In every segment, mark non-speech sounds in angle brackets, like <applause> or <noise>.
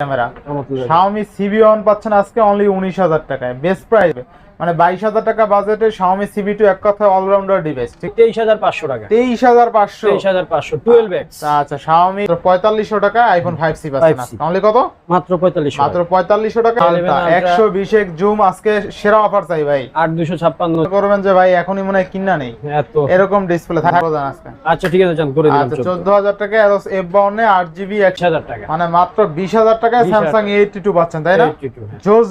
Camera. Xiaomi Xiaomi CB1 পাচ্ছেন আজকে only উনিশ হাজার টাকায়। বেস্ট প্রাইস মানে বাইশ হাজার টাকা বাজেটে Xiaomi CB2 এক কথায় অলরাউন্ডার ডিভাইস ঠিক? তেইশ হাজার পাঁচশো টাকা। তেইশ হাজার পাঁচশো। তেইশ হাজার পাঁচশো টুয়েলভ এক্স আচ্ছা Xiaomi পঁয়তাল্লিশশো টাকা আইফোন ফাইভ সি পাচ্ছেন 5C অনলি কত? মাত্র পঁয়তাল্লিশ মাত্র পঁয়তাল্লিশশো টাকা। একশো বিশ এক জুম আজকে সেরা অফার চাই ভাই। আট দুশো ছাপ্পান্ন। করবেন যে ভাই এখনই মনে হয় কিনা নেই। এরকম ডিসপ্লে থাকবে না আজকে। আচ্ছা ঠিক আছে চান করে দিলাম আচ্ছা চোদ্দ। হাজার টাকা এফ বাউন্নে আট জিবি একশো হাজার টাকা। মানে মাত্র বিশ হাজার টাকায় স্যামসাং এইটটি টু পাচ্ছেন তাই না? 82। জোস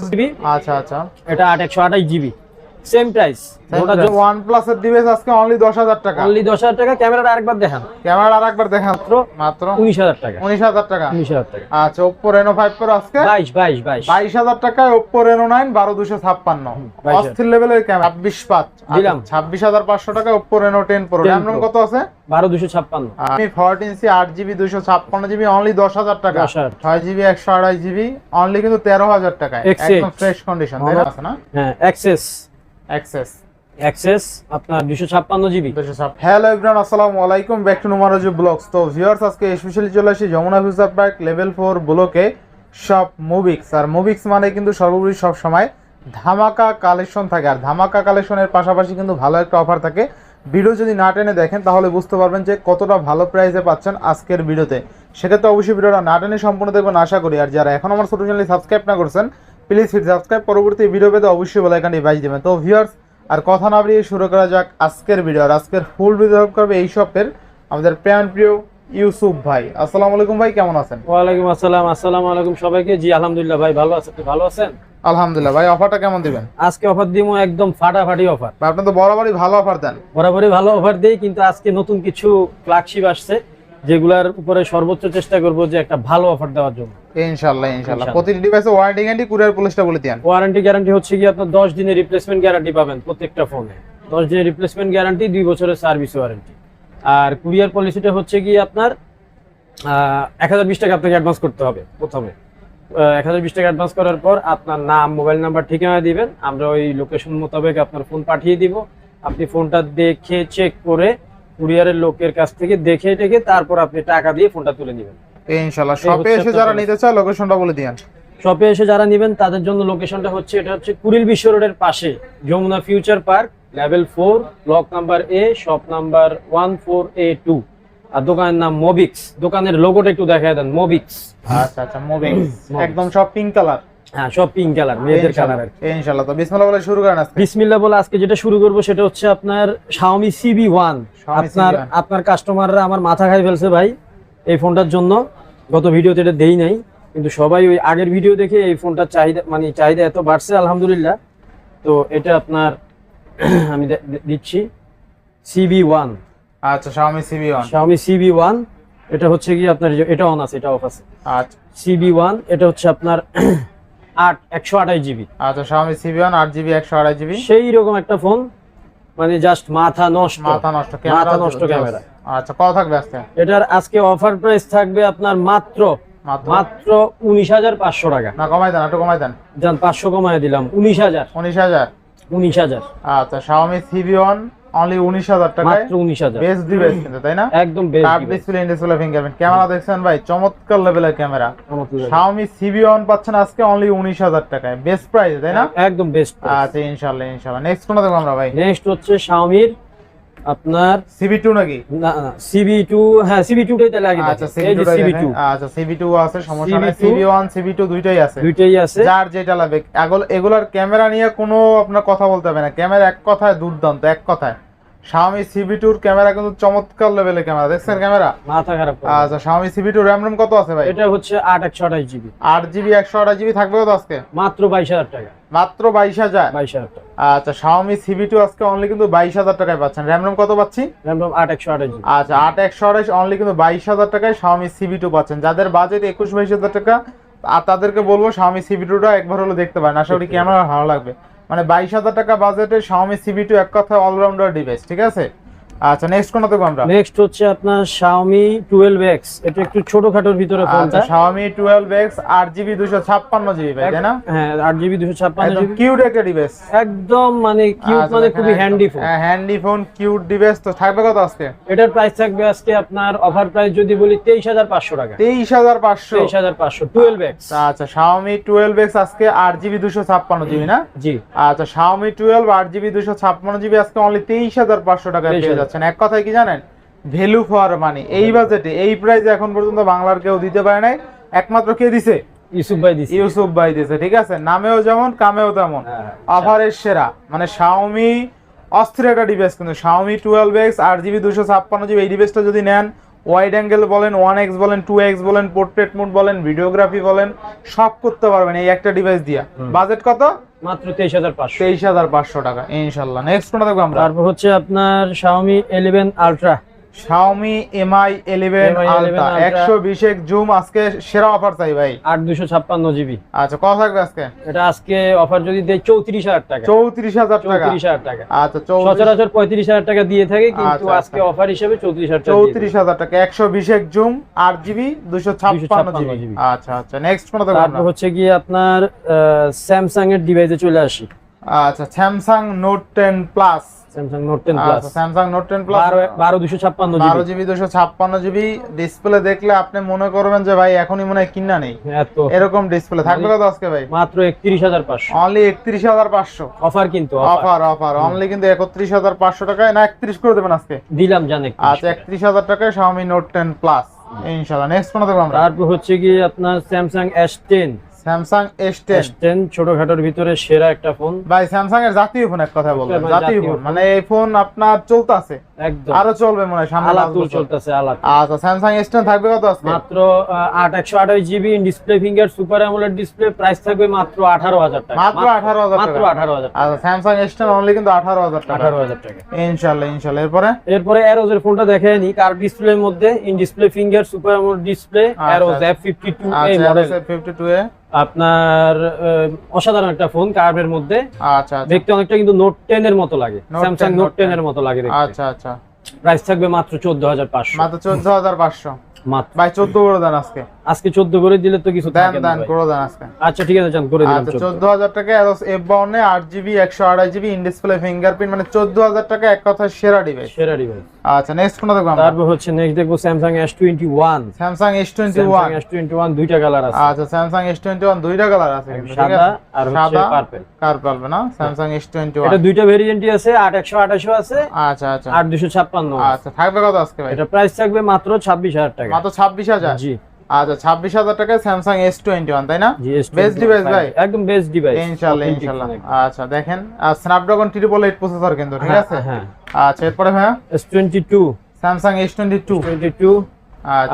আচ্ছা আচ্ছা। এটা আট একশো আঠাশ জিবি সেম প্রাইস ওটা ওয়ান প্লাস এর ডিভাইস আজকে অনলি দশ হাজার টাকা। অনলি দশ হাজার টাকা। ক্যামেরাটা আরেকবার দেখান। ক্যামেরা আর একবার দেখান। মাত্র মাত্র উনিশ হাজার টাকা। উনিশ হাজার টাকা। উনিশ হাজার টাকা। আচ্ছা ওপ্পো রেনো ফাইভ প্রো আজকে? বাইশ বাইশ বাইশ। বাইশ হাজার টাকায় বারো দুশো ছাপ্পান্ন। 22,000 অস্থির লেভেলের ক্যামেরা ছাব্বিশ পাঁচ। দিলাম। ছাব্বিশ হাজার পাঁচশো টাকা Oppo Reno ten Pro 10 RAM ROM Pro। কত আছে? বারো দুশো ছাপ্পান্ন। আমি ফোরটিন সি আট জিবি দুশো ছাপ্পান্ন জিবি অনলি দশ হাজার টাকা। 10,000 ছয় জিবি একশো আড়াই জিবি অনলি কিন্তু তেরো হাজার টাকায়। X8 একদম ফ্রেশ কন্ডিশন তাই আছে না? হ্যাঁ অ্যাক্সেস অ্যাক্সেস অ্যাক্সেস আপনার দুশো ছাপ্পান্ন জিবি। হ্যালো এভরিওয়ান আসসালামু আলাইকুম। ব্যাক টু নুমারাজু ব্লগস তো ভিউয়ার্স আজকে স্পেশালি চলে আসি Jamuna Future Park level four ব্লকে সব মুভিক্স আর মুভিক্স মানে কিন্তু সর্বোপরি সব সময় ধামাকা কালেকশন থাকে। আর ধামাকা কালেকশনের পাশাপাশি কিন্তু ভালো একটা অফার থাকে। ভিডিও যদি না টেনে দেখেন তাহলে বুঝতে পারবেন যে কতটা ভালো প্রাইসে পাচ্ছেন আজকের ভিডিওতে সেক্ষেত্রে অবশ্যই ভিডিওটা না টেনে সম্পূর্ণ দেখবেন আশা করি। আর যারা এখন আমার ছোট চ্যানেল সাবস্ক্রাইব না করছেন প্লিজ হিট সাবস্ক্রাইব পরবর্তী ভিডিও পেতে অবশ্যই বেলাইকানটি বাজ দেবেন। তো ভিউয়ার্স আর কথা না বাড়িয়ে শুরু করা যাক আজকের ভিডিও আর আজকের ফুল ভিডিও হেল্প করবে এই শপের আমাদের প্রেম প্রিয় ইউসুফ ভাই। আসসালামু আলাইকুম ভাই কেমন আছেন? ওয়ালাইকুম আসসালাম আসসালামু আলাইকুম সবাইকে। জি আলহামদুলিল্লাহ ভাই ভালো আছেন? ভালো আছেন? আলহামদুলিল্লাহ ভাই অফারটা কেমন দিবেন? আজকে অফার দিব একদম ফাটাফাটি অফার আপনি তো বরাবরই ভালো অফার দেন। বরাবরই ভালো অফার দেই কিন্তু আজকে নতুন কিছু ফ্ল্যাগশিপ আসছে যেগুলার উপরে সর্বোচ্চ চেষ্টা করব যে একটা ভালো অফার দেওয়ার জন্য। ইনশাআল্লাহ ইনশাআল্লাহ। প্রতিটি ডিভাইসে ওয়ারেন্টি গ্যারান্টি কুরিয়ার পুলিশটা বলে দিন ওয়ারেন্টি গ্যারান্টি হচ্ছে কি আপনার দশ দিনের রিপ্লেসমেন্ট গ্যারান্টি পাবেন প্রত্যেকটা ফোনে দশ দিনের রিপ্লেসমেন্ট গ্যারান্টি দুই বছরের সার্ভিস ওয়ারেন্টি আর কুরিয়ার পলিসিটা হচ্ছে কি আপনার এক হাজার বিশ টাকা আপনাকে অ্যাডভান্স করতে হবে প্রথমে। এক হাজার বিশ টাকা অ্যাডভান্স করার পর আপনার নাম মোবাইল নাম্বার ঠিকানা দিবেন। আমরা ওই লোকেশন মোতাবেক আপনার ফোন পাঠিয়ে দিব। আপনি ফোনটা দেখে চেক করে কুরিয়ারের লোকের কাছ থেকে দেখে টেকে তারপর আপনি টাকা দিয়ে ফোনটা তুলে নেবেন। ইনশাআল্লাহ। শপে এসে যারা। নিতে চায় লোকেশনটা বলে দিন শপে এসে যারা নেবেন তাদের জন্য লোকেশনটা হচ্ছে এটা হচ্ছে কুড়িল বিশ্ব রোডের পাশে Jamuna Future Park level four block number A shop number one four A two আর দোকানের নাম মোবিক্স দোকানের লোগোটা একটু দেখায় দেন মোবিক্স আচ্ছা আচ্ছা মুভিং একদম সব পিঙ্ক কালার হ্যাঁ সব পিঙ্ক কালার মেয়েদের কালার আর ইনশাআল্লাহ। তো বিসমিল্লাহ বলে শুরু করেন আজকে। বিসমিল্লাহ বলে আজকে যেটা শুরু করব সেটা হচ্ছে আপনার Xiaomi CB1 Xiaomi আপনার CB1 আপনার কাস্টমাররা আমার মাথা খাই ফেলছে ভাই। এই ফোনটার জন্য। গত ভিডিওতে এটা দেই নাই কিন্তু সবাই ওই আগের ভিডিও দেখে এই ফোনটার চাহিদা মানে চাহিদা এত বাড়ছে আলহামদুলিল্লাহ। তো এটা আপনার <clears throat> আমি দিচ্ছি CB1 আচ্ছা Xiaomi CB1 Xiaomi CB1 এটা হচ্ছে কি আপনার এটা অন আছে এটা অফ আছে। আচ্ছা। সিবি ওয়ান এটা হচ্ছে আপনার <clears throat> আট একশো আঠাশ জিবি। আচ্ছা Xiaomi CB1 8GB 128GB সেই রকম একটা ফোন মানে জাস্ট মাথা নষ্ট। মাথা নষ্ট মাথা নষ্ট ক্যামেরা। আচ্ছা কত থাকবে আজকে? এটার আজকে অফার প্রাইস থাকবে আপনার মাত্র মাত্র? উনিশ হাজার পাঁচশো টাকা। না কমাই দেন একটু কমাই দেন। যান পাঁচশো কমায় দিলাম উনিশ হাজার। উনিশ হাজার? উনিশ হাজার। আচ্ছা Xiaomi CB1 অনলি উনিশ হাজার টাকায়? মাত্র উনিশ হাজার। বেস্ট ডিভাইস কিন্তু তাই না? একদম best curve display display fingerprint camera দেখছেন ভাই চমৎকার লেভেলের ক্যামেরা। Xiaomi CB1 পাচ্ছেন আজকে অনলি উনিশ হাজার টাকায়। বেস্ট প্রাইস তাই না? একদম বেস্ট আচ্ছা ইনশাআল্লাহ ইনশাআল্লাহ। নেক্সট কোনটা দেখব আমরা ভাই? নেক্সট হচ্ছে শাওমির আপনার CB2 নাকি সিবি টু হ্যাঁ সিবি টুটাই তাহলে আগে আচ্ছা দেখেন। এই CB2 সিবি টু আচ্ছা CB2 আছে সমস্যা নাই CB2 CB1 CB2 দুইটাই আছে দুইটাই আছে যার যেটা লাগবে এগুলো- এগুলার ক্যামেরা নিয়ে কোনো আপনার কথা বলতে হবে না ক্যামেরা এক কথায় দুর্দান্ত এক কথায় Xiaomi CB2 র ক্যামেরা কিন্তু চমৎকার লেভেলের ক্যামেরা দেখছেন ক্যামেরা মাথা খারাপ। আচ্ছা Xiaomi CB2 RAM ROM কত আছে ভাই এটা হচ্ছে আট একশো আঠাশ জিবি আট জিবি একশো আঠাশ জিবি থাকবে কত আজকে মাত্র বাইশ হাজার টাকা মাত্র বাইশ হাজার? বাইশ হাজার আচ্ছা Xiaomi CB2 আজকে অনলি কিন্তু বাইশ হাজার টাকায় পাচ্ছেন। র্যাম রোম কত পাচ্ছি? র্যাম রোম আট একশো আঠাশ আচ্ছা আট একশো আঠাশ অনলি কিন্তু বাইশ হাজার টাকায় Xiaomi CB2 পাচ্ছেন। যাদের বাজেট একুশ বাইশ হাজার টাকা আর তাদেরকে বলব Xiaomi CB2টা একবার হলো দেখতে পারেন। আশা করি ক্যামেরা ভালো লাগবে। মানে বাইশ হাজার টাকা বাজেটে Xiaomi CB2 এক কথা অলরাউন্ডার ডিভাইস ঠিক আছে? আচ্ছা নেক্সট কোনটা দেখব আমরা? নেক্সট হচ্ছে আপনার Xiaomi 12X এটা একটু ছোটখাটোর ভিতরে আচ্ছা ফোনটা। Xiaomi 12X 8GB 256GB ভাই তাই না? হ্যাঁ আট জিবি দুশো ছাপ্পান্ন একদম জিবি কিউট একটা ডিভাইস একদম মানে কিউট মানে খুবই হ্যান্ডি ফোন হ্যাঁ হ্যান্ডি ফোন কিউট ডিভাইস তো থাকবে কত আজকে? এটার প্রাইস থাকবে আজকে আপনার অফার প্রাইস যদি বলি তেইশ হাজার পাঁচশো টাকা। তেইশ হাজার পাঁচশো। তেইশ হাজার পাঁচশো টুয়েলভ এক্স আচ্ছা Xiaomi 12X আজকে আট জিবি দুশো ছাপ্পান্ন জিবি না? জি। আচ্ছা Xiaomi 12 আট জিবি দুশো ছাপ্পান্ন জিবি আজকে অনলি তেইশ হাজার পাঁচশো টাকায় পেয়ে 23,000 যাচ্ছেন। এক কথায় কি জানেন? ভ্যালু ফর মানি এই বাজেটে এই প্রাইসে এখন পর্যন্ত বাংলার কেউ দিতে পারে নাই। একমাত্র কে দিছে? ইউসুফ ভাই দিছি। ইউসুফ ভাই দিছে ঠিক আছে? নামেও যেমন কামেও তেমন। হ্যাঁ। অফারের সেরা। মানে শাওমি অস্থির একটা ডিভাইস কিন্তু। Xiaomi 12X আট জিবি দুশো ছাপ্পান্ন জিবি এই ডিভাইসটা যদি নেন ওয়াইড অ্যাঙ্গেল বলেন ওয়ান এক্স বলেন টু এক্স বলেন পোর্ট্রেট মোড বলেন ভিডিওগ্রাফি বলেন সব করতে পারবেন এই একটা ডিভাইস দিয়া। বাজেট কত? মাত্র তেইশ হাজার পাঁচশো। তেইশ হাজার পাঁচশো টাকা ইনশাল্লাহ। নেক্সট কোনটা দেখব আমরা। তারপর হচ্ছে আপনার Xiaomi 11 Ultra Xiaomi Mi 11 Mi 11 Ultra. Ultra। 120 zoom আজকে সেরা অফার চাই ভাই। আট দুশো ছাপ্পান্ন জিবি আচ্ছা কত থাকবে আজকে? এটা আজকে অফার যদি দেয় চৌত্রিশ হাজার টাকা। চৌত্রিশ হাজার টাকা? চৌত্রিশ হাজার টাকা। আচ্ছা সচরাচর পঁয়ত্রিশ হাজার টাকা দিয়ে থাকে কিন্তু আচ্ছা, আজকে আচ্ছা। অফার হিসেবে চৌত্রিশ হাজার চৌত্রিশ হাজার টাকা একশো বিশ এক জুম আট জিবি দুশো ছাপ্পান্ন 256 জিবি আচ্ছা আচ্ছা। নেক্সট কোনটা দেখব তারপর হচ্ছে গিয়ে আপনার স্যামসাং এর ডিভাইসে চলে আসি। আচ্ছা Samsung Note ten plus display আচ্ছা, দেখলে আপনি মনে করবেন যে ভাই এখনই মনে হয় কিনা অফার কিন্তু অফার অফার অনলি কিন্তু 31500 টাকায় না 31 করে দেবেন আজকে। দিলাম জানেন আচ্ছা 31000 টাকায় Xiaomi নোট 10 প্লাস ইনশাআল্লাহ। নেক্সট কোন দেখব হচ্ছে কি আপনার Samsung S10 Samsung S10 S10 ছোটখাটোর ভিতরে সেরা একটা ফোন। ভাই স্যামসাং এর জাতীয় ফোন এক কথা হ্যাঁ বলব জাতীয় ফোন মানে এই ফোন আপনার চলতে আছে একদম। আরও চলবে মনে হয় সামনে আলাতুল চলতেছে আলাত আচ্ছা স্যামসাং S10 থাকবে কত আজকে? মাত্র আহ, আট একশো display finger super AMOLED display price থাকবে মাত্র আঠারো হাজার টাকা। মাত্র 18,000 মাত্র টাকা। আঠারো হাজার আচ্ছা স্যামসাং S10 অনলি কিন্তু 18000 টাকা। আঠারো হাজার টাকা। ইনশাআল্লাহ ইনশাআল্লাহ। এরপরে? এরপরে অ্যারোজের ফোনটা দেখায় নি কার ডিসপ্লের মধ্যে? In display finger super AMOLED display arose. F fifty two এই মডেল S52 এ আপনার অসাধারণ একটা ফোন কার্ভের মধ্যে। আচ্ছা আচ্ছা। দেখতে অনেকটা কিন্তু নোট টেন এর মতো লাগে। স্যামসাং নোট Note টেন 10 এর মতো লাগে দেখতে। আচ্ছা আচ্ছা। প্রাইস থাকবে মাত্র চোদ্দ হাজার পাঁচশো। মাত্র 14500 মাত্র। ভাই 14 করে দেন আজকে। আজকে চোদ্দ করে দিলে তো কিছু না দেন। করে দেন আজকে। আচ্ছা ঠিক আছে চান করে দিলাম আচ্ছা 14 চোদ্দ হাজার টাকা জিবি একশো আড়াই জিবি ইন ডিসপ্লে ফিঙ্গারপ্রিন্ট মানে চোদ্দ হাজার টাকা এক কথায় সেরা ডিভাইস সেরা ডিভাইস আচ্ছা নেক্সট কোনটা দেখব আমরা? তারপর হচ্ছে নেক্সট দেখব S S twenty one S twenty one দুইটা কালার আছে। আচ্ছা এস টোয়েন্টি ওয়ান দুইটা কালার আছে সাদা আর হচ্ছে সাদা পার্পল না? এস টোয়েন্টি এটা দুইটা ভেরিয়েন্টই আছে আট একশো আঠাশো আছে আচ্ছা আচ্ছা। আট দুশো ছাপ্পান্ন আচ্ছা থাকবে কত আজকে ভাই? এটা প্রাইস থাকবে মাত্র ছাব্বিশ হাজার টাকা। মাত্র ছাব্বিশ হাজার? জি। আচ্ছা ছাব্বিশ হাজার টাকায় স্যামসাং এস টোয়েন্টি ওয়ান তাই না? বেস্ট ডিভাইস ভাই? একদম বেস্ট ডিভাইস ইনশাল্লাহ ইনশাল্লাহ। আচ্ছা দেখেন আর স্ন্যাপড্রাগন ট্রিপল এইট প্রসেসর কিন্তু ঠিক আছে? হ্যাঁ। আচ্ছা এরপরে ভাইয়া? S twenty two Samsung S twenty two twenty two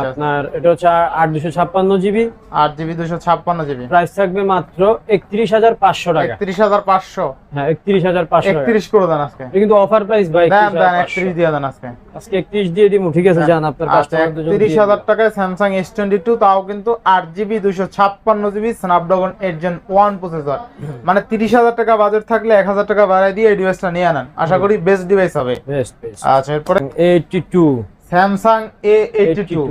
আপনার এটা হচ্ছে আট দুশো ছাপ্পান্ন জিবি। আট জিবি দুশো ছাপ্পান্ন জিবি। প্রাইস থাকবে মাত্র একত্রিশ হাজার পাঁচশো টাকা। একত্রিশ হাজার পাঁচশো। হ্যাঁ একত্রিশ হাজার পাঁচশো একত্রিশ করে দেন আজকে। কিন্তু অফার প্রাইস ভাই দেন দেন একত্রিশ দিয়ে দেন আজকে। আজকে একত্রিশ দিয়ে দিব ঠিক আছে যান আপনার আচ্ছা একত্রিশ হাজার টাকায় স্যামসাং এস টোয়েন্টি টু তাও কিন্তু আট জিবি দুশো ছাপ্পান্ন GB Snapdragon eight Gen one processor মানে তিরিশ হাজার টাকা বাজেট থাকলে এক হাজার টাকা বাড়াই দিয়ে এই ডিভাইসটা নিয়ে আনেন। আশা করি বেস্ট ডিভাইস হবে। বেস্ট আচ্ছা এরপরে eighty two Samsung A eighty two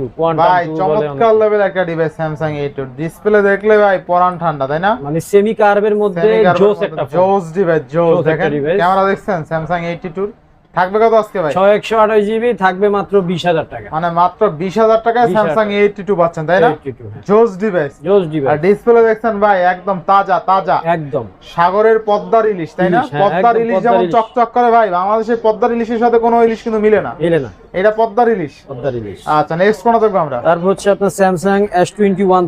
ভাই চমৎকার লেভেল একটা device Samsung A two display দেখলে ভাই পরান ঠান্ডা তাই না? মানে সেমি কার্ভের মধ্যে জোস একটা জোস ডিভাইস জোস দেখেন ক্যামেরা দেখছেন? স্যামসাং এইটি টু থাকবে কত আজকে ভাই? ছয় একশো আঠাশ জিবি থাকবে মাত্র বিশ হাজার টাকা। মানে মাত্র বিশ হাজার টাকায় 20,000 স্যামসাং এইটি টু পাচ্ছেন তাই না? 82, হ্যাঁ। জোস ডিভাইস আর ডিসপ্লে দেখছেন ভাই একদম তাজা তাজা। একদম। সাগরের পদ্মার ইলিশ তাই না? হ্যাঁ, পদ্মার ইলিশ যেমন। চকচক করে ভাই বাংলাদেশের পদ্মার ইলিশের সাথে কোনো ইলিশ কিন্তু মিলে না। এলে না। এটা পদ্মার ইলিশ পদ্মার ইলিশ আচ্ছা নেক্সট কোন দেখব আমরা। তারপর হচ্ছে আপনার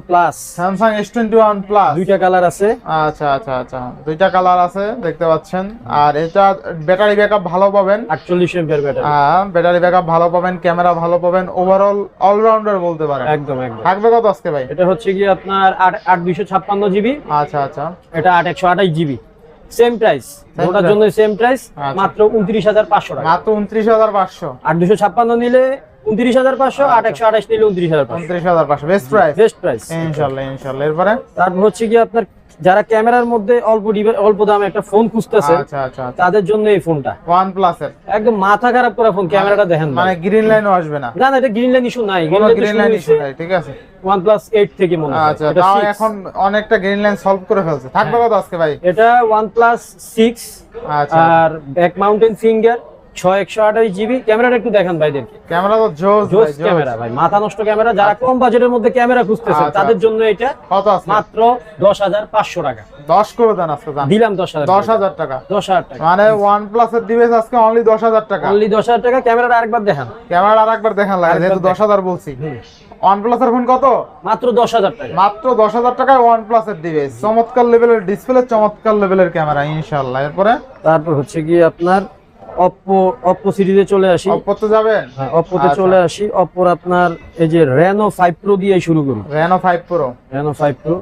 plus Samsung S twenty one plus দুইটা কালার আছে। আচ্ছা আচ্ছা আচ্ছা। দুইটা কালার আছে দেখতে পাচ্ছেন। আর এটা ব্যাটারি ব্যাকআপ ভালো পাবেন। আটচল্লিশ এমপের ব্যাটারি। ব্যাটারি ব্যাকআপ ভালো পাবেন ক্যামেরা ভালো পাবেন ওভারঅল অলরাউন্ডার বলতে পারেন। একদম একদম। থাকবে কত আজকে ভাই? এটা হচ্ছে কি আপনার আট আট দুইশো ছাপ্পান্ন জিবি। আচ্ছা আচ্ছা। এটা আট একশো আঠাশ জিবি। সেম প্রাইস ওটার জন্য সেম প্রাইস। মাত্র উনত্রিশ হাজার পাঁচশো টাকা। মাত্র উনত্রিশ হাজার পাঁচশো। আট ছাপ্পান্ন নিলে উনত্রিশ হাজার পাঁচশো আচ্ছা। আট একশো আঠাশ নিলে উনত্রিশ হাজার পাঁচশো। উনত্রিশ হাজার পাঁচশো। বেস্ট প্রাইস বেস্ট প্রাইস ইনশাল্লাহ ইনশাল্লাহ। এরপরে? তারপর হচ্ছে কি আপনার যারা ক্যামেরার মধ্যে অল্প অল্প দামে একটা ফোন খুঁজতেছে আচ্ছা আচ্ছা আচ্ছা। তাদের জন্য এই ফোনটা ওয়ান প্লাসের একদম মাথা খারাপ করা ফোন ক্যামেরাটা দেখেন মানে গ্রিন লাইনও আসবে না। না না এটা গ্রিন লাইন ইস্যু নাই। কোনো গ্রিন লাইন ইস্যু নাই ঠিক আছে। ওয়ান প্লাস এইট থেকে মনে হয়। আচ্ছা এটা তাও এখন অনেকটা গ্রিন লাইন সলভ করে ফেলছে। থাকবে কত আজকে ভাই? এটা ওয়ান প্লাস সিক্স আচ্ছা। আর ব্যাক মাউন্টেন ফিঙ্গার ছয় একশো আঠাশ জিবি ক্যামেরাটা একটু দেখান ভাইদেরকে। ক্যামেরা তো জোস জোস ভাই জোস। ক্যামেরা ভাই মাথা নষ্ট ক্যামেরা। যারা কম বাজেটের মধ্যে ক্যামেরা আচ্ছা, তাদের আচ্ছা। জন্য এটা মাত্র দশ হাজার পাঁচশো টাকা। দশ করে দেন আজকে দিলাম দশ হাজার। দশ হাজার টাকা। দশ হাজার টাকা। মানে ওয়ান ডিভাইস আজকে অনলি দশ হাজার টাকা। অনলি দশ হাজার টাকা। ক্যামেরাটা আরেকবার দেখান। ক্যামেরা আর একবার দেখান লাগে যেহেতু দশ হাজার বলছি। ওয়ান প্লাসের ফোন কত? মাত্র দশ হাজার টাকা। মাত্র দশ হাজার টাকায় ওয়ান প্লাসের ডিভাইস চমৎকার লেভেলের ডিসপ্লে চমৎকার লেভেলের ক্যামেরা ইনশাল্লাহ এরপরে? তারপর হচ্ছে কি আপনার অপ্পো অপ্পো সিরিজে চলে আসি। অপ্পো তো যাবেন? হ্যাঁ আচ্ছা। চলে আসি। অপ্পোর আপনার এই যে রেনো ফাইভ প্রো দিয়ে শুরু করি Reno five Pro Reno five Pro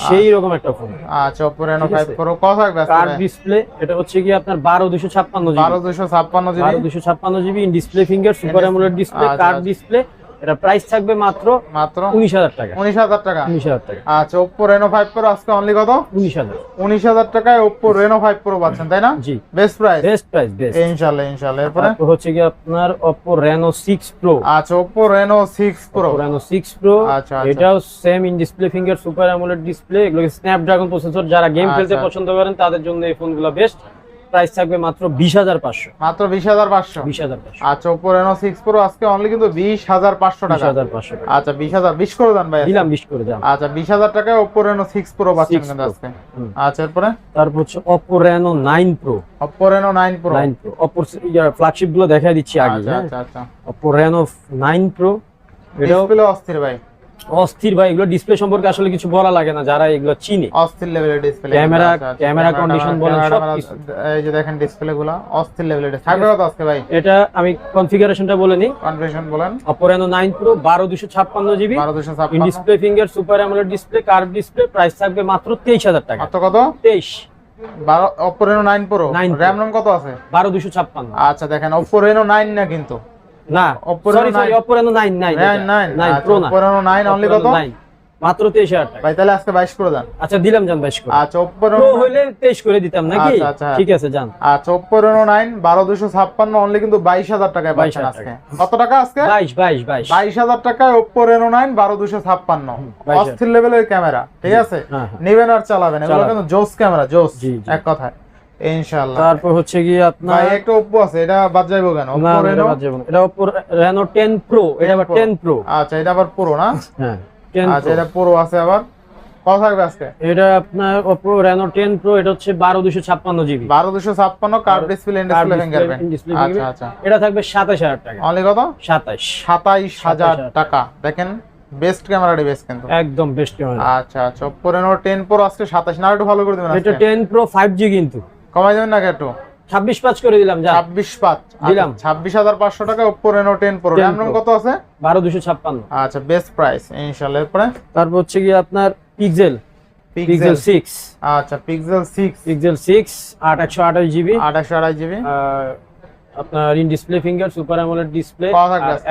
সেই রকম একটা ফোন আচ্ছা রেনো ঠিক ফাইভ প্রো কত থাকবে কার ডিসপ্লে এটা হচ্ছে কি আপনার বারো দুশো ছাপ্পান্ন বারো জিবি দুশো ছাপ্পান্ন বারো জিবি দুশো ছাপ্পান্ন GB in display finger super AMOLED display car. Display এটা প্রাইস থাকবে মাত্র মাত্র উনিশ হাজার টাকা। উনিশ হাজার টাকা। উনিশ হাজার টাকা। আচ্ছা ওপ্পো রেনো ফাইভ প্রো আজকে অনলি কত? উনিশ হাজার। উনিশ হাজার টাকায় ওপ্পো রেনো ফাইভ প্রো পাচ্ছেন তাই না? জি। Best price best price best ইনশাল্লাহ এরপরে? হচ্ছে কি আপনার অপ্পো রেনো সিক্স প্রো আচ্ছা Oppo Reno six Pro Reno six Pro আচ্ছা, আচ্ছা। এটাও same in display finger super AMOLED display এগুলো স্ন্যাপড্রাগন প্রসেসর যারা গেম খেলতে আচ্ছা। পছন্দ করেন তাদের জন্য এই ফোনগুলো বেস্ট প্রাইস থাকবে মাত্র বিশ হাজার পাঁচশো। মাত্র বিশ হাজার পাঁচশো? বিশ হাজার পাঁচশো। আচ্ছা ওপ্পো রেনো সিক্স প্রো আজকে অনলি কিন্তু বিশ হাজার পাঁচশো বিশ টাকা হাজার পাঁচশো টাকা। আচ্ছা বিশ হাজার বিশ করে দেন ভাই দিলাম বিশ করে দাম আচ্ছা বিশ হাজার টাকায় ওপ্পো রেনো সিক্স প্রো পাচ্ছেন কিন্তু আজকে। আচ্ছা এরপরে? তারপর হচ্ছে Oppo Reno nine Pro Oppo Reno nine Pro nine Pro অপোর ফ্ল্যাগশিপগুলো দেখাই দিচ্ছি আগে আচ্ছা হ্যাঁ? আচ্ছা আচ্ছা। অপো রেনো নাইন প্রো এটাও ডিসপ্লে অস্থির ভাই। অস্থির ভাই এগুলো ডিসপ্লে সম্পর্কে আসলে কিছু বলা লাগে না যারা এগুলো চিনে। অস্থির লেভেলের ডিসপ্লে Camera- camera condition বলেন, সবকিছু। এই যে দেখেন ডিসপ্লে গুলা অস্থির লেভেলের থাকবে কত আজকে ভাই। এটা আমি কনফিগারেশনটা বলে নিই। কনফিউশন বলেন। অপো রেনো নাইন প্রো বারো দুশো ছাপ্পান্ন জিবি। বারো দুশো ইন ছাপ্পান্ন display finger super AMOLED display curve display price থাকবে মাত্র তেইশ হাজার টাকা। কত কত? তেইশ। বারো Oppo Reno nine Pro 9 Pro। RAM ROM কত আছে? বারো দুশো ছাপ্পান্ন। আচ্ছা দেখেন ওপ্পো রেনো নাইন না কিন্তু। না sorry sorry Oppo Reno nine nine nine nine nine Pro না ওপ্পো রেনো নাইন অনলি কত? মাত্র তেইশ হাজার টাকা। ভাই তাহলে আজকে বাইশ করে দেন। আচ্ছা দিলাম জান বাইশ করে। আচ্ছা ওপ্পো রেনো হইলে তেইশ করে দিতাম নাকি? আচ্ছা। ঠিক আছে জান। আচ্ছা রেনো অনলি কিন্তু টাকায় 22,000 পাচ্ছেন আজকে। কত টাকা আজকে? টাকায় ওপ্পো রেনো নাইন বারো দুশো ছাপ্পান্ন। 22,000 অস্থির লেভেলের ক্যামেরা ঠিক আছে? হ্যাঁ, হ্যাঁ। নেবেন আর চালাবেন। এগুলো কিন্তু জোস ক্যামেরা জোস। এক কথায়। ইনশাআল্লাহ। তারপর হচ্ছে কি আপনার ভাই একটা ওপ্পো আছে এটা বাদ যাইবো কেন? না, ওপ্পো এটা রেনো বাদ যাবে না। এটা Oppo Reno 10 Pro এটা আবার 10 Pro আচ্ছা এটা আবার পুরো না? হ্যাঁ 10 আচ্ছা এটা পুরো আছে আবার। কত থাকবে আজকে? এটা আপনার Oppo Reno 10 Pro এটা হচ্ছে 12256 জিবি। বারো দুশো ছাপ্পান্ন কার্ভ ডিসপ্লে ডিসপ্লে ফিঙ্গারপ্রিন্ট আচ্ছা আচ্ছা। এটা থাকবে 27000 টাকা। অনলি কত? 27 সাতাইশ হাজার 27,000 টাকা। দেখেন বেস্ট ক্যামেরা ডিভাইস কিন্তু। একদম বেস্ট ক্যামেরা আচ্ছা আচ্ছা। রেনো টেন প্রো আজকে সাতাশ না একটু ভালো করে দেবেন এটা 10 Pro 5G কিন্তু। কমাই দেবেন না একটু? 26 পাঁচ করে দিলাম যা। ছাব্বিশ পাঁচ। দিলাম। ছাব্বিশ হাজার পাঁচশো টাকা Oppo Reno ten Pro. 10 RAM ROM Pro। কত আছে? 12256 আচ্ছা বেস্ট প্রাইস ইনশাল্লাহ। এরপরে? তারপর হচ্ছে কি আপনার পিক্সেল পিক্সেল পিক্সেল 6 আচ্ছা পিক্সেল সিক্স পিক্সেল 6 আট একশো আঠাশ জিবি আঠাশশো আড়াই জিবি আপনার in display finger super AMOLED display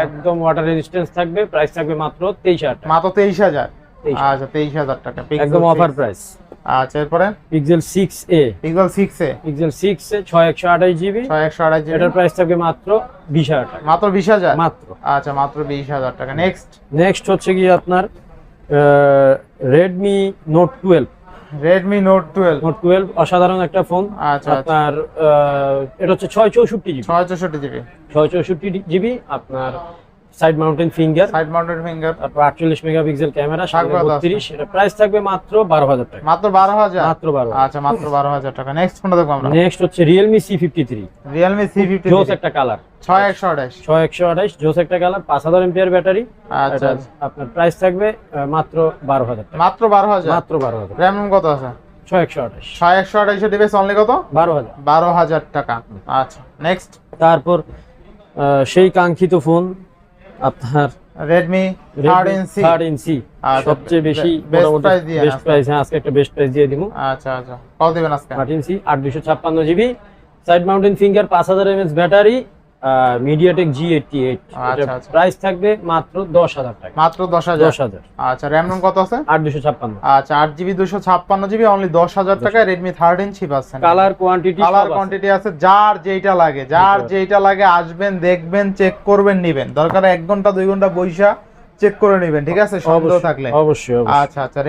একদম ওয়াটার রেজিস্ট্যান্স থাকবে। প্রাইস থাকবে মাত্র 23,000 আচ্ছা তেইশ হাজার টাকা। একদম অফার প্রাইস আচ্ছা এরপরে? Pixel six A Pixel six A Pixel six A ছয় একশো আঠাশ জিবি ছয় একশো আড়াই জিবি এটার প্রাইস থাকবে মাত্র বিশ হাজার টাকা। মাত্র বিশ হাজার? মাত্র। আচ্ছা মাত্র বিশ হাজার টাকা। নেক্সট নেক্সট হচ্ছে কি আপনার Redmi Note twelve Redmi Note twelve Note twelve অসাধারণ একটা ফোন আচ্ছা আচ্ছা। আপনার এটা হচ্ছে ছয় চৌষট্টি জিবি ছয় চৌষট্টি জিবি ছয় চৌষট্টি জিবি আপনার side mountain finger side mountain finger তারপর আটচল্লিশ মেগাপিক্সেল ক্যামেরা থাকবে কত বত্রিশ। এটা প্রাইস থাকবে মাত্র বারো হাজার টাকা। মাত্র বারো হাজার? মাত্র বারো আচ্ছা মাত্র বারো হাজার টাকা। নেক্সট কোনটা দেখব আমরা। নেক্সট হচ্ছে Realme C fifty three Realme C fifty জোস একটা কালার ছয় একশো আঠাশ। ছয় একশো আঠাইশ জোস একটা কালার পাঁচ হাজার এমপিআর ব্যাটারি আচ্ছা আপনার প্রাইস থাকবে মাত্র বারো হাজার টাকা। মাত্র বারো হাজার? মাত্র বারো হাজার র্যাম কত আছে? ছয় একশো আঠাইশ ছয় একশো আঠাইশে ডিভাইস অনলি কত? বারো হাজার। বারো হাজার টাকা। আচ্ছা নেক্সট তারপর সেই কাঙ্ক্ষিত ফোন আপনার Redmi ইঞ্চি থার্ড ইঞ্চি আচ্ছা, সবচেয়ে বেশি মোটামুটি বেস্ট প্রাইস হ্যাঁ আজকে একটা বেস্ট প্রাইস দিয়ে দিব। আচ্ছা আচ্ছা। কত দিবেন আজকে? Inch GB side mountain finger পাঁচ হাজার MS battery MediaTek G eighty eight. Price থাকবে মাত্র দশ হাজার টাকা। মাত্র দশ হাজার? দশ হাজার। আচ্ছা র্যাম রোম কত আছে? আট দুশো ছাপ্পান্ন। আচ্ছা আট জিবি দুশো ছাপ্পান্ন জিবি অনলি দশ হাজার টাকায় রেডমি থার্টিন ছি আছে। কালার কোয়ান্টিটি কালার কোয়ান্টিটি আছে। যার যেইটা লাগে যার যেটা যেইটা লাগে আসবেন দেখবেন চেক করবেন নিবেন। দরকার এক ঘণ্টা দুই ঘণ্টা বইসা চেক করে নিবেন ঠিক আছে? সন্দেহ থাকলে। অবশ্যই আচ্ছা আচ্ছা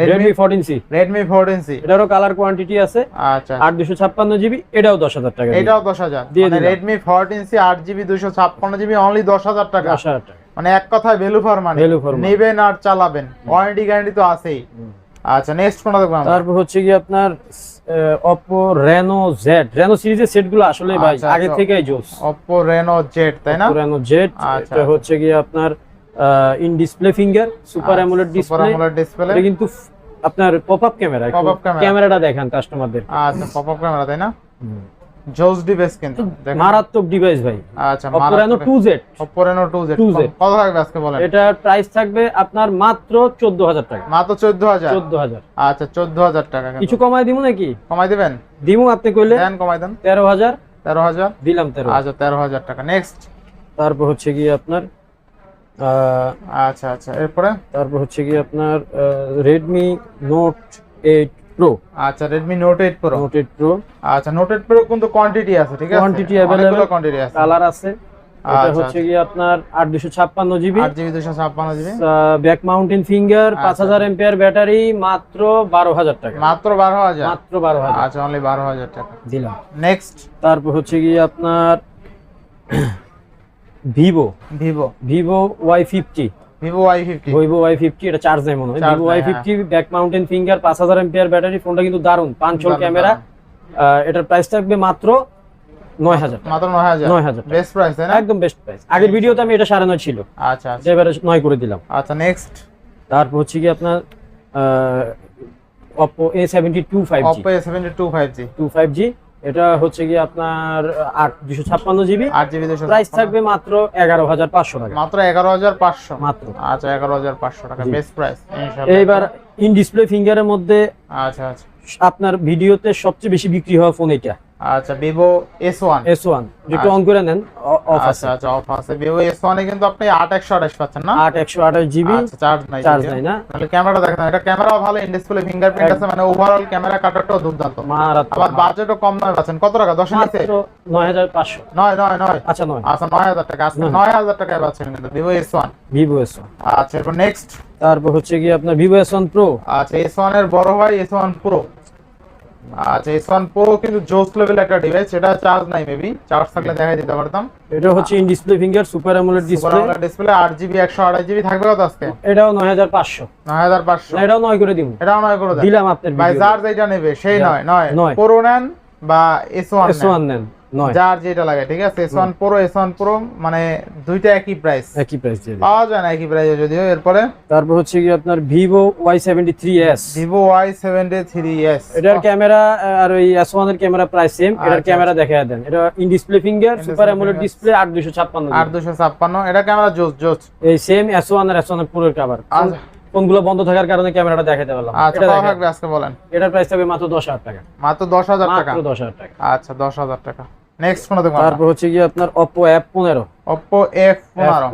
সি রেডমি ফোরটিন সি এটারও কালার কোয়ান্টিটি আছে আচ্ছা। আট দুশো ছাপ্পান্ন জিবি এটাও দশ হাজার টাকা এটাও দশ হাজার। দিয়ে মানে সি আট জিবি দুশো ছাপ্পান্ন জিবি অনলি দশ হাজার টাকা। দশ হাজার টাকা। মানে এক কথায় ভ্যালু ফর মানি। নেবেন আর চালাবেন। ওয়ারেন্টি গ্যারান্টি তো আছেই। আচ্ছা নেক্সট কোনটা দেখব? তারপর হচ্ছে কি আপনার অপো রেনো জেড রেনো সিরিজের সেটগুলো আসলে ভাই আচ্ছা, আগে আচ্ছা। থেকেই জোস। Oppo Reno Z তাই না? রেনো জেড আচ্ছা, এটা। হচ্ছে কি আপনার in display finger super AMOLED display display এটা কিন্তু আপনার পপ আপ ক্যামেরা Pop-up ক্যামেরাটা দেখান কাস্টমারদের আচ্ছা পপ আপ ক্যামেরা তাই না? জোস ডিভাইস কিন্তু। মারাত্মক ডিভাইস ভাই। আচ্ছা Reno two Z Oppo Reno 2Z 2Z কত থাকবে আজকে বলেন? এটার প্রাইস থাকবে আপনার মাত্র চোদ্দ হাজার টাকা। মাত্র 14000 চোদ্দ হাজার আচ্ছা 14000 টাকা কিছু কমায় দিব নাকি? কমাই দিবেন? দিমু আপনি কইলে। দেন কমাই দেন। তেরো হাজার 13000 দিলাম তেরো আচ্ছা 13000 টাকা। নেক্সট তারপর হচ্ছে কি আপনার আচ্ছা আচ্ছা। এরপরে? তারপর হচ্ছে কি আপনার রেডমি নোট এইট প্রো আচ্ছা Redmi Note 8 Pro Note eight Pro আচ্ছা Note 8 Pro কিন্তু কোয়ান্টিটি আছে ঠিক আছে? অনেকগুলো available। কোয়ান্টিটি আছে। কালার আছে। এটা আচ্ছা, হচ্ছে কি আপনার আট দুশো ছাপ্পান্ন GB. 8GB 256 GB back mountain finger পাঁচ আচ্ছা। হাজার এম্পিয়ার ব্যাটারি মাত্র বারো হাজার টাকা। মাত্র 12000 মাত্র বারো হাজার। আচ্ছা অনলি 12000 টাকা। দিলাম। নেক্সট তারপর হচ্ছে কি আপনার Vivo Vivo. Vivo Y fifty Vivo Y50 Vivo Y fifty এটা চার্জ নেই মনে হয়। Vivo Y fifty back mountain finger পাঁচ হাজার এম্পিয়ার ব্যাটারি ফোনটা কিন্তু দারুণ। পাঁচশোল ক্যামেরা এটার প্রাইস থাকবে মাত্র নয় হাজার। মাত্র 9000 9000 টাকা। বেস্ট প্রাইস তাই না? একদম বেস্ট প্রাইস আগের ভিডিওতে আমি এটা সাড়ে নয় ছিল। আচ্ছা আচ্ছা। এবারে নয় করে দিলাম। আচ্ছা নেক্সট তারপর হচ্ছে কি আপনার Oppo A seventy two five G Oppo A72 5G two five G এটা হচ্ছে কি আপনার আট দুশো ছাপ্পান্ন জিবি। 8GB 256 প্রাইস থাকবে মাত্র এগারো হাজার পাঁচশো টাকা। মাত্র 11500 মাত্র। আচ্ছা 11500 টাকা। জি। বেস্ট প্রাইস এইবার ইন ডিসপ্লে ফিঙ্গারের মধ্যে আচ্ছা আচ্ছা। আপনার ভিডিওতে সবচেয়ে বেশি বিক্রি হওয়া ফোন এটা। আচ্ছা Vivo S1 এস ওয়ান যেটা অন করে নেন অফ আছে আচ্ছা আচ্ছা অফ আছে। Vivo S1 এ কিন্তু আপনি 8128 পাচ্ছেন না? আট একশো আঠাশ জিবি। আচ্ছা চার্জ নাই চার্জ। নাই না। তাহলে ক্যামেরাটা দেখেন এটা ক্যামেরাও ভালো ইন ডিসপ্লে ফিঙ্গারপ্রিন্ট আছে মানে ওভারঅল ক্যামেরা কাটারটাও দুর্দান্ত। আবার বাজেটও কম নয় পাচ্ছেন। কত টাকা? 10 নিচে নয় হাজার পাঁচশো। নয় নয় নয়। আচ্ছা নয়। আচ্ছা 9000 টাকা। আজকে নয়। 9000 টাকায় পাচ্ছেন কিন্তু Vivo S1 Vivo S one আচ্ছা এরপর নেক্সট তারপর হচ্ছে কি আপনার ভিভো এস ওয়ান প্রো আচ্ছা S1 এর বড় ভাই S1 Pro আচ্ছা এস ওয়ান প্রো কিন্তু জোস লেভেল একটা ডিভাইস এটা চার্জ নাই মেবি চার্জ থাকলে দেখাই দিতে পারতাম। এটা হচ্ছে in display finger super AMOLED display display RGB 128 GB থাকবে কত আজকে? এটাও নয় হাজার পাঁচশো। 9500 এটাও নয় করে দিব। এটাও নয় করে দিলাম আপনার ভাই যার যেটা নেবে সেই নয় নয়। প্রো নেন বা S1 এস নেন। ওয়ান নেন। যার যেটা লাগে ঠিক আছে? S1 Pro S1 Pro মানে দুইটা একই প্রাইস একই প্রাইস পাওয়া যায় না একই প্রাইসে যদিও এরপরে? তারপর হচ্ছে কি আপনার Vivo Y seventy three S Vivo Y73s এটার ক্যামেরা আর ওই এস ওয়ানের ক্যামেরা প্রায় সেম এটার আচ্ছা, ক্যামেরা দেখা দেন। এটা in display finger super AMOLED display আট দুশো ছাপ্পান্ন আর দুশো ছাপ্পান্ন। এটা ক্যামেরা জোস জোস এই সেম এস ওয়ান আর এস ওয়ানের পুরোর কাভার আচ্ছা। ফোনগুলো বন্ধ থাকার কারণে ক্যামেরাটা দেখাতে পারলাম। আচ্ছা আজকে বলেন। এটার প্রাইস থাকবে মাত্র দশ হাজার টাকা। মাত্র দশ হাজার টাকা। মাত্র দশ হাজার টাকা। আচ্ছা দশ হাজার টাকা। নেক্সট ফোন দেখুন তারপর হচ্ছে কি আপনার ওপো এফ পনেরো।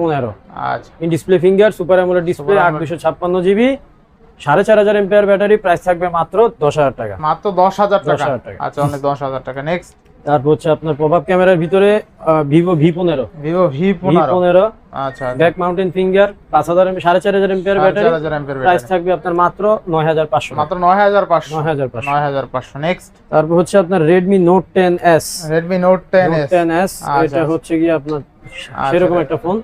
পনেরো। আচ্ছা। In display finger super AMOLED display Super আট AMOLED। দুশো ছাপ্পান্ন জিবি। সাড়ে চার হাজার এমপিআর ব্যাটারি প্রাইস থাকবে মাত্র দশ হাজার টাকা। মাত্র দশ হাজার টাকা 10,000 টাকা। আচ্ছা অনেক দশ হাজার টাকা। নেক্সট তারপর হচ্ছে আপনার প্রভাব ক্যামেরার ভিতরে ভিভো ভি পনেরো। ভিভো ভি পনেরো। আচ্ছা ব্যাক মাউন্টেন ফিঙ্গার পাঁচ হাজার সাড়ে চার হাজার এম্পিয়ার ব্যাটারি প্রাইস থাকবে আপনার মাত্র নয় হাজার পাঁচশো মাত্র নয় হাজার পাঁচশো। নয় হাজার পাঁচশো। নয় হাজার পাঁচশো। নেক্সট তারপর হচ্ছে আপনার Redmi Note ten S Redmi Note ten S ten S আচ্ছা, এটা আচ্ছা। হচ্ছে গিয়ে আপনার সেরকম একটা ফোন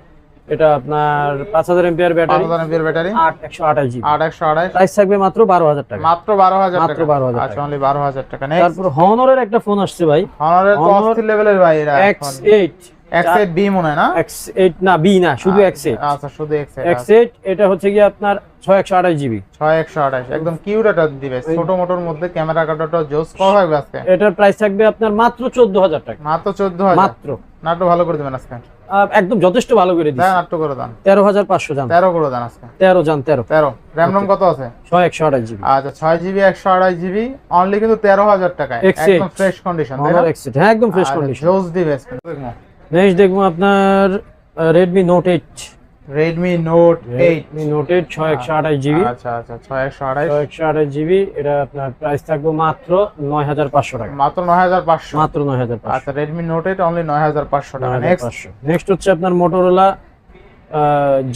এটা আপনার পাঁচ হাজার এমপিআর পাঁচ ব্যাটারি হাজার এমপের ব্যাটারি। আট একশো আঠাশ জিবি। আট একশো আড়াই প্রাইস থাকবে মাত্র বারো হাজার টাকা। মাত্র বারো হাজার মাত্র 12,000 আচ্ছা টাকা। অনলি বারো হাজার টাকা। নেক্সট তারপর হনরের একটা ফোন আসছে ভাই। হনারের তো অস্থির লেভেলের ভাই এরা X eight X eight B মনে হয় না? এক্স এইট না বি না শুধু এক্স এইট আচ্ছা শুধু এক্স এইট এক্স এইট এটা হচ্ছে কি আপনার ছয় একশো আঠাশ জিবি। ছয় একশো আঠাশ। একদম কিউট একটা ডিভাইস ছোট মোটোর মধ্যে ক্যামেরা কাটাটা জোস কত থাকবে আজকে। এটার প্রাইস থাকবে আপনার মাত্র চোদ্দ হাজার টাকা। মাত্র চোদ্দ হাজার। মাত্র। নাট্য ভালো করে দেবেন আজকে। একদম যথেষ্ট ভালো করে দিচ্ছি নাট্য করে দেন। তেরো হাজার পাঁচশো জান তেরো করে দেন আজকে। তেরো জান তেরো। তেরো। র্যাম রম কত আছে? ছয় একশো আঠাশ জিবি। আচ্ছা ছয় জিবি একশো আড়াই জিবি অনলি কিন্তু তেরো হাজার টাকায়। X8 একদম ফ্রেশ কন্ডিশন হ্যাঁ একদম ফ্রেশ কন্ডিশন জোস দিবে। নেক্সট দেখব আপনার Redmi Note eight Redmi Note eight Redmi Note eight ছয় একশো আঠাশ জিবি। আচ্ছা আচ্ছা ছয় একশো GB ছয় একশো আঠাশ জিবি এটা আপনার প্রাইস থাকবে মাত্র নয় হাজার পাঁচশো টাকা। মাত্র নয় হাজার পাঁচশো। মাত্র নয় হাজার পাঁচশো। আচ্ছা Redmi Note 8 অনলি নয় হাজার পাঁচশো টাকা। নেক্সট নেক্সট হচ্ছে আপনার Motorola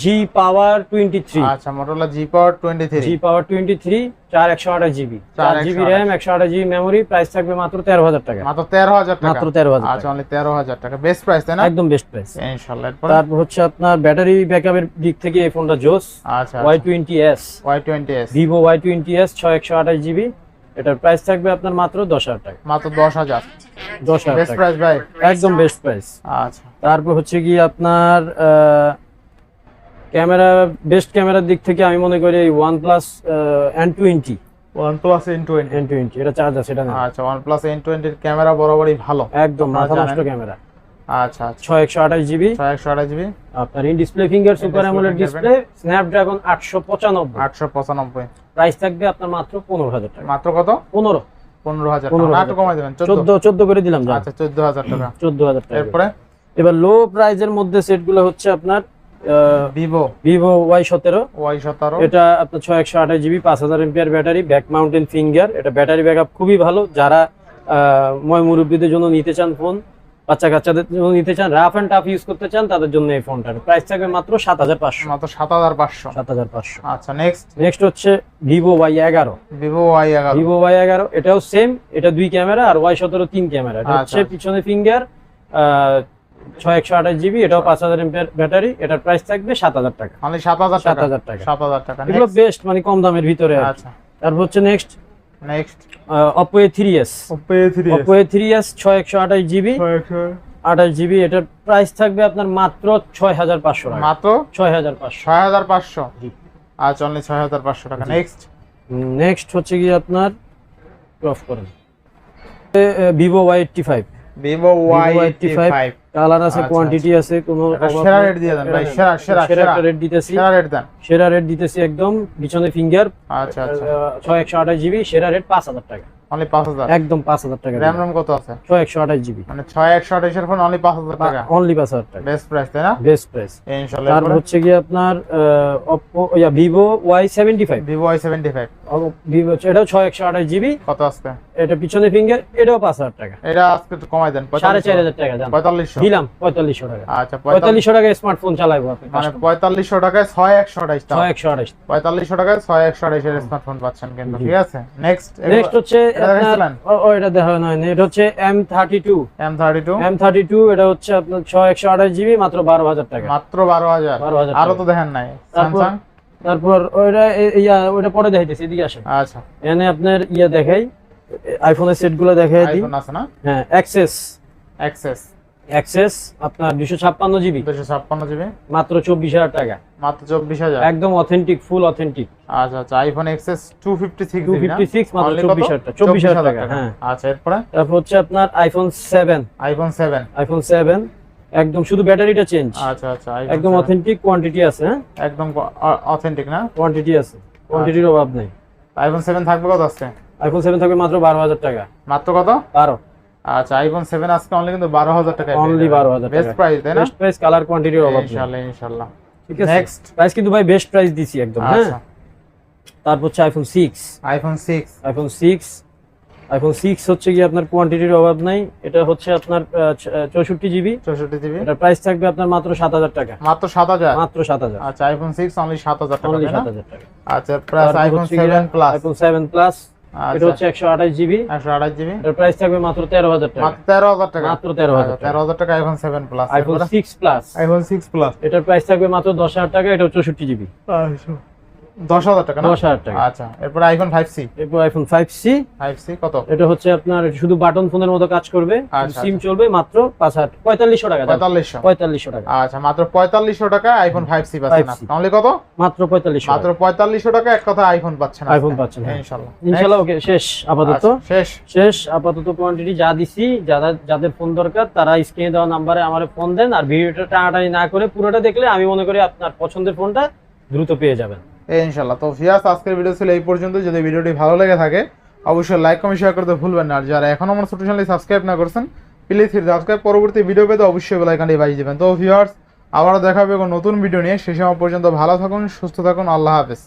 G power twenty three আচ্ছা Motorola G power twenty three G power twenty three চার একশো আঠাশ জিবি চার জিবি র্যাম একশো আঠাশ জিবি মেমোরি প্রাইস থাকবে মাত্র তেরো হাজার টাকা। মাত্র তেরো হাজার মাত্র তেরো হাজার আচ্ছা অনলি তেরো হাজার টাকা। বেস্ট প্রাইস তাই না? একদম বেস্ট প্রাইস ইনশাল্লাহ তারপর হচ্ছে আপনার ব্যাটারি ব্যাকআপের দিক থেকে এই ফোনটা জোস আচ্ছা Y twenty S Y twenty S Vivo Y twenty S ছয় একশো আঠাশ জিবি এটার প্রাইস থাকবে আপনার মাত্র দশ হাজার টাকা। মাত্র দশ হাজার। দশ হাজার বেস্ট প্রাইস ভাই। একদম বেস্ট প্রাইস আচ্ছা। তারপর হচ্ছে কি আপনার ক্যামেরা বেস্ট ক্যামেরার দিক থেকে আমি মনে করি OnePlus N twenty OnePlus N twenty N twenty এটা চার্জ আছে এটা না আচ্ছা ওয়ান প্লাস এন টোয়েন্টির ক্যামেরা বরাবরই ভালো। একদম আপনারা মাথা নষ্ট ক্যামেরা। আচ্ছা আচ্ছা। ছয় একশো আঠাশ জিবি। ছয় একশো আঠাশ জিবি। আপনার in display finger super AMOLED display Snapdragon আটশো পঁচানব্বই। আটশো পঁচানব্বই। প্রাইস থাকবে আপনার মাত্র পনেরো হাজার টাকা। মাত্র কত? পনেরো। পনেরো হাজার টাকা। কমাই দেবেন চোদ্দ। চোদ্দ করে দিলাম আচ্ছা চোদ্দ হাজার টাকা। চোদ্দ হাজার টাকা। এরপরে? এবার লো প্রাইজের মধ্যে সেটগুলো হচ্ছে আপনার ভিভো ভিভো ওয়াই সতেরো। ওয়াই সতেরো। এটা আপনার ছয় একশো আঠাশ জিবি পাঁচ হাজার MPR battery back mountain finger এটা ব্যাটারি ব্যাকআপ খুবই ভালো। যারা ময় মুরব্বীদের জন্য নিতে চান ফোন বাচ্চা কাচ্চাদের জন্য নিতে চান রাফ অ্যান্ড টাফ ইউজ করতে চান তাদের জন্য এই ফোনটার প্রাইস থাকবে মাত্র সাত হাজার পাঁচশো। মাত্র সাত হাজার পাঁচশো। সাত হাজার পাঁচশো। আচ্ছা নেক্সট নেক্সট হচ্ছে ভিভো ওয়াই এগারো। ভিভো ওয়াই এগারো। ভিভো ওয়াই এগারো এটাও সেম এটা দুই ক্যামেরা আর ওয়াই সতেরো তিন ক্যামেরা। এটা হচ্ছে আচ্ছা। পিছনে ফিঙ্গার ছয় একশো আঠাশ জিবি এটাও পাঁচ হাজার এমপিআর ব্যাটারি এটার প্রাইস থাকবে সাত হাজার টাকা। অনলি সাত হাজার সাত হাজার টাকা। সাত হাজার টাকা। এগুলো বেস্ট মানে কম দামের ভিতরে। আচ্ছা। তারপর হচ্ছে next next Oppo A three S A three Oppo A three S ছয় একশো আঠাশ জিবি আঠাশ জিবি এটার প্রাইস থাকবে আপনার মাত্র ছয় হাজার পাঁচশো মাত্র? ছয় হাজার পাঁচশো। ছয় হাজার পাঁচশো। আচ্ছা অনলি ছয় হাজার পাঁচশো টাকা। নেক্সট নেক্সট হচ্ছে কি আপনার অফ করেন। Vivo Y eighty five Vivo Y five colour আছে আচ্ছা, কোয়ান্টিটি আচ্ছা। আছে কোনো সেরা রেট দিয়ে দেন ভাই হ্যাঁ, সেরা সেরা সেরা রেট দিতেছি। সেরা রেট দেন। সেরা রেট দিতেছি একদম পিছনে ফিঙ্গার আচ্ছা আচ্ছা। ছয় একশো আঠাশ জিবি সেরা রেট পাঁচ হাজার টাকা। 5000 একদম 5000 টাকা কত আছে? মানে 6128 এর ফোন টাকা? অনলি 5000 টাকা। বেস্ট প্রাইস বেস্ট প্রাইস তারপর হচ্ছে আপনার Oppo ইয়া Vivo Y75 এটা টাকায় একশো পাচ্ছেন ঠিক আছে? নেক্সট নেক্সট হচ্ছে M thirty two M thirty two M thirty two এটা হচ্ছে আপনার ছয় একশো জিবি মাত্র বারো হাজার টাকা। মাত্র বারো হাজার। বারো হাজার আরও তো দেখেন নাই। স্যামসাং তারপর ওইটা ইয়া ওইটা পরে দেখাইতেছি এদিকে আসেন। আচ্ছা। এখানে আপনার ইয়া দেখাই আইফোনের সেটগুলো দেখাই দিই। আইফোন আছে না? হ্যাঁ অ্যাক্সেস অ্যাক্সেস অ্যাক্সেস আপনার দুশো ছাপ্পান্ন জিবি। দুশো ছাপ্পান্ন জিবি? মাত্র চব্বিশ হাজার টাকা। মাত্র চব্বিশ হাজার? একদম অথেন্টিক ফুল অথেন্টিক আচ্ছা আচ্ছা iPhone XS two fifty six two fifty six মাত্র চব্বিশ হাজার টাকা চব্বিশ হাজার টাকা হ্যাঁ। আচ্ছা এরপরে? তারপর হচ্ছে আপনার iPhone seven iPhone seven iPhone seven একদম শুধু ব্যাটারিটা চেঞ্জ আচ্ছা আচ্ছা একদম অথেন্টিক কোয়ান্টিটি আছে হ্যাঁ? একদম অথেন্টিক না? কোয়ান্টিটি আছে। কোয়ান্টিটির অভাব নেই। আইফোন সেভেন থাকবে কত আজকে? আইফোন সেভেন থাকবে মাত্র বারো হাজার টাকা। মাত্র কত? বারো। আচ্ছা আইফোন সেভেন আজকে অনলি কিন্তু বারো হাজার টাকা Only 12,000 বেস্ট প্রাইস তাই না? বেস্ট প্রাইস কালার কোয়ান্টিটির অভাব নেই। ইনশাআল্লাহ ইনশাআল্লাহ ঠিক আছে। নেক্সট প্রাইস কিন্তু ভাই বেস্ট প্রাইস দিছি একদম হ্যাঁ? আচ্ছা। তারপর হচ্ছে iPhone six iPhone six iPhone six iPhone six হচ্ছে কি আপনার কোয়ান্টিটির অভাব নাই। এটা হচ্ছে আপনার চৌষট্টি জিবি চৌষট্টি জিবি এটা প্রাইস থাকবে আপনার মাত্র সাত হাজার টাকা। মাত্র সাত হাজার? মাত্র সাত হাজার। আচ্ছা আইফোন সিক্স অনলি সাত হাজার টাকা? সাত হাজার টাকা। আচ্ছা plus iPhone seven plus iPhone seven plus এটা হচ্ছে একশো আঠাশ জিবি একশো আঠাশ জিবি এটার প্রাইস থাকবে মাত্র তেরো হাজার টাকা। মাত্র তেরো হাজার টাকা। মাত্র তেরো হাজার তেরো হাজার টাকা iPhone seven plus iPhone six plus iPhone six plus এটার প্রাইস থাকবে মাত্র দশ হাজার টাকা এটা চৌষট্টি জিবি দশ হাজার টাকা দশ হাজার টাকা। আচ্ছা এরপরে আইফোন ফাইভ সি এরপর iPhone five C five C কত? এটা হচ্ছে আপনার শুধু বাটন ফোনের মতো কাজ করবে। আচ্ছা, সিম চলবে মাত্র পাঁচ হাজার পঁয়তাল্লিশশো টাকা। দাম। পঁয়তাল্লিশশো। পঁয়তাল্লিশশো টাকা। আচ্ছা মাত্র পঁয়তাল্লিশশো টাকা আইফোন ফাইভ সি পাচ্ছেন তাহলে কত? মাত্র পঁয়তাল্লিশশো মাত্র পঁয়তাল্লিশশো টাকা এক কথা আইফোন পাচ্ছেন আইফোন পাচ্ছেন, হ্যাঁ। ইনশাল্লাহ ইনশাল্লাহ ওকে শেষ আপাতত। আচ্ছা, শেষ। শেষ আপাতত কোয়ান্টিটি যা দিছি যারা যাদের ফোন দরকার তারা স্ক্রিনে দেওয়া নাম্বারে আমার ফোন দেন। আর ভিডিওটা টানাটানি না করে পুরোটা দেখলে আমি মনে করি আপনার পছন্দের ফোনটা দ্রুত পেয়ে যাবেন। ইনশাল্লাহ তো ফিয়াস আজকের ভিডিও ছিল এই পর্যন্ত। যদি ভিডিওটি ভালো লেগে থাকে, অবশ্যই লাইক কমেন্ট শেয়ার করতে ভুলবেন না। আর যারা এখনও আমার ছোট চ্যানেলে সাবস্ক্রাইব না করছেন প্লিজ ফিরে সাবস্ক্রাইব পরবর্তী ভিডিও পেতে অবশ্যই বেলাইকানটি বাজিয়ে দেবেন। তো ভিউয়ার্স আবারও দেখা হবে নতুন ভিডিও নিয়ে। সে সময় পর্যন্ত ভালো থাকুন, সুস্থ থাকুন। আল্লাহ হাফেজ।